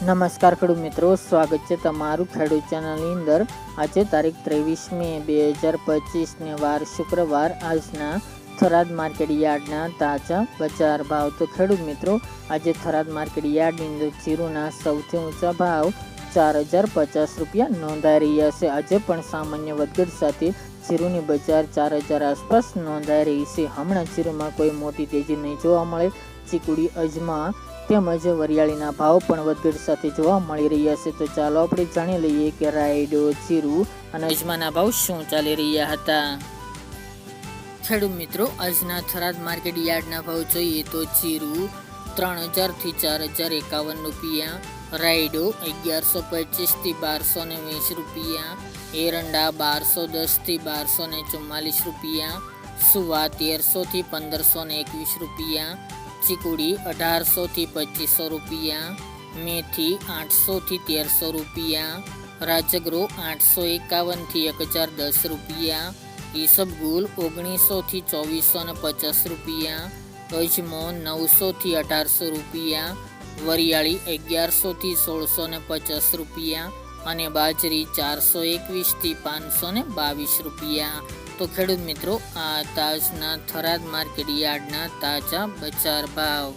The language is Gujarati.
નમસ્કાર ખેડૂત મિત્રો, સ્વાગત છે તમારું ખેડૂત ચેનલની અંદર. આજે તારીખ ત્રેવીસ મે બે હજાર પચીસને વાર શુક્રવાર, આજના થરાદ માર્કેટ યાર્ડના તાજા બજાર ભાવ. તો ખેડૂત મિત્રો, આજે થરાદ માર્કેટ યાર્ડની અંદર જીરુના સૌથી ઊંચા ભાવ ચાર હજાર પચાસ રૂપિયા નોંધાઈ રહ્યા છે. આજે પણ સામાન્ય વધઘટ સાથે જીરુની બજાર ચાર હજાર આસપાસ નોંધાઈ રહી છે. હમણાં જીરુમાં કોઈ મોટી તેજી નહીં જોવા મળે. ચીકુડી અજમા તેમજ વરિયાળીના ભાવ પણ વધઘટ સાથે જોવા મળી રહ્યા છે. તો ચાલો આપણે જાણી લઈએ કે રાયડો, જીરું અને અજમાના ભાવ શું ચાલી રહ્યા હતા. ખેડૂત મિત્રો, આજના થરાદ માર્કેટ યાર્ડના ભાવ જોઈએ તો જીરું ત્રણ હજારથી ચાર હજાર એકાવન રૂપિયા, રાયડો અગિયારસો પચીસથી બારસો ને વીસ રૂપિયા, એરંડા બારસો દસથી બારસો ને ચુમ્માલીસ રૂપિયા, સુવા તેરસોથી પંદરસો ને એકવીસ રૂપિયા ચીકુડી અઢારસોથી પચીસો રૂપિયા, મેથી આઠસોથી તેરસો રૂપિયા રાજગરો આઠસો એકાવનથી એક હજાર દસ રૂપિયા, ઈસબગુલ ઓગણીસોથી ચોવીસો ને પચાસ રૂપિયા અજમો નવસોથી અઢારસો રૂપિયા, વરિયાળી અગિયારસોથી સોળસો ને પચાસ રૂપિયા અને બાજરી ચારસો એકવીસથી પાંચસો ને બાવીસ રૂપિયા. તો ખેડૂત મિત્રો, આ તાજના થરાદ માર્કેટ યાર્ડના તાજા બજાર ભાવ.